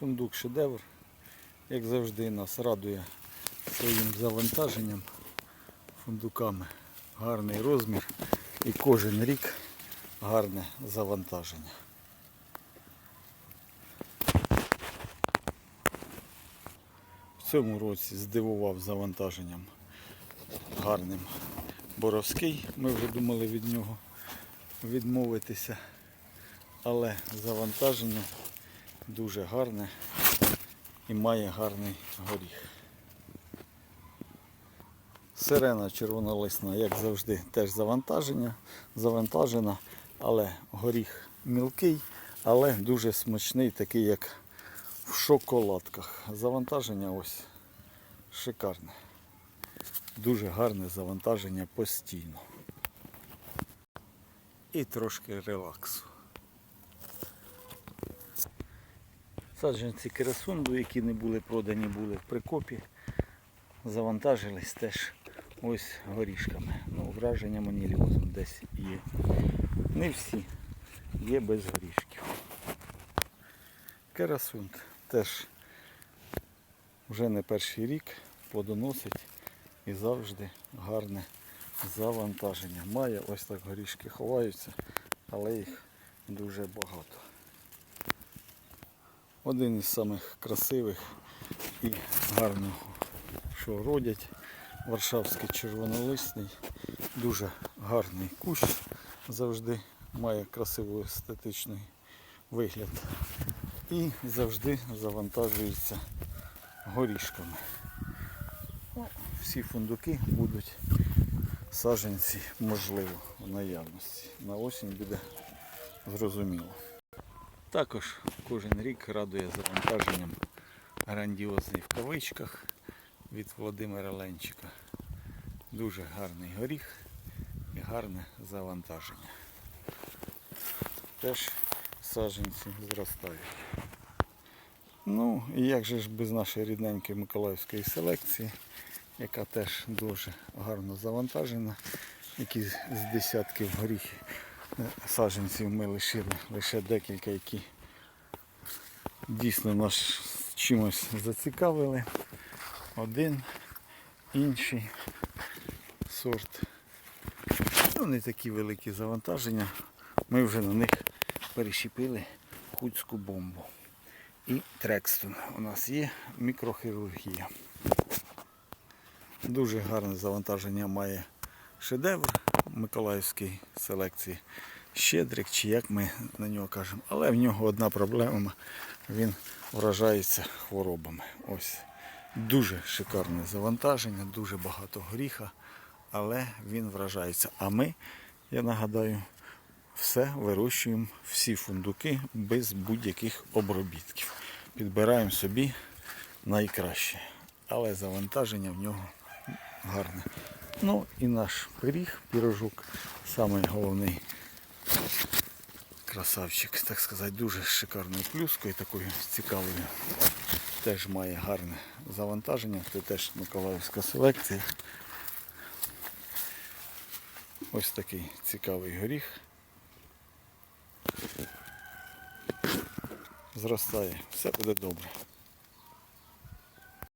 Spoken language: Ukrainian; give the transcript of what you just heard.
Фундук шедевр. Як завжди нас радує своїм завантаженням фундуками. Гарний розмір і кожен рік гарне завантаження. В цьому році здивував завантаженням гарним Боровський. Ми вже думали від нього відмовитися, але завантаження дуже гарне і має гарний горіх. Сирена червонолисна, як завжди, теж завантаження, завантажена, але горіх мілкий, але дуже смачний, такий як в шоколадках. Завантаження ось шикарне. Дуже гарне завантаження постійно. І трошки релаксу. Саджанці керасунду, які не були продані, були в прикопі, завантажились теж ось горішками. Ну, враження маніліозом десь є. Не всі, є без горішків. Керасунд теж вже не перший рік плодоносить і завжди гарне завантаження. Має ось так горішки ховаються, але їх дуже багато. Один із самих красивих і гарного, що родять. Варшавський червонолисний, дуже гарний кущ, завжди має красивий естетичний вигляд. І завжди завантажується горішками. Всі фундуки будуть саджанці, можливо, в наявності. На осінь буде зрозуміло. Також кожен рік радує завантаженням грандіозний в кавичках від Володимира Ленчика. Дуже гарний горіх і гарне завантаження. Теж саджанці зростають. Ну і як же ж без нашої рідненької миколаївської селекції, яка теж дуже гарно завантажена, які з десятків горіхів саджанців ми лишили лише декілька, які дійсно нас чимось зацікавили. Один, інший сорт. Ну, не такі великі завантаження. Ми вже на них перещепили хуцьку бомбу. І трекстон. У нас є мікрохірургія. Дуже гарне завантаження має шедевр Миколаївської селекції. Щедрик, чи як ми на нього кажемо. Але в нього одна проблема. Він вражається хворобами. Ось. Дуже шикарне завантаження, дуже багато горіха, але він вражається. А ми, я нагадаю, все вирощуємо, всі фундуки без будь-яких обробітків. Підбираємо собі найкраще. Але завантаження в нього гарне. Ну і наш пиріг, пірожок, самий головний красавчик, так сказати, дуже шикарною плюскою, такою цікавою. Теж має гарне завантаження, це теж Миколаївська селекція. Ось такий цікавий горіх. Зростає, все буде добре.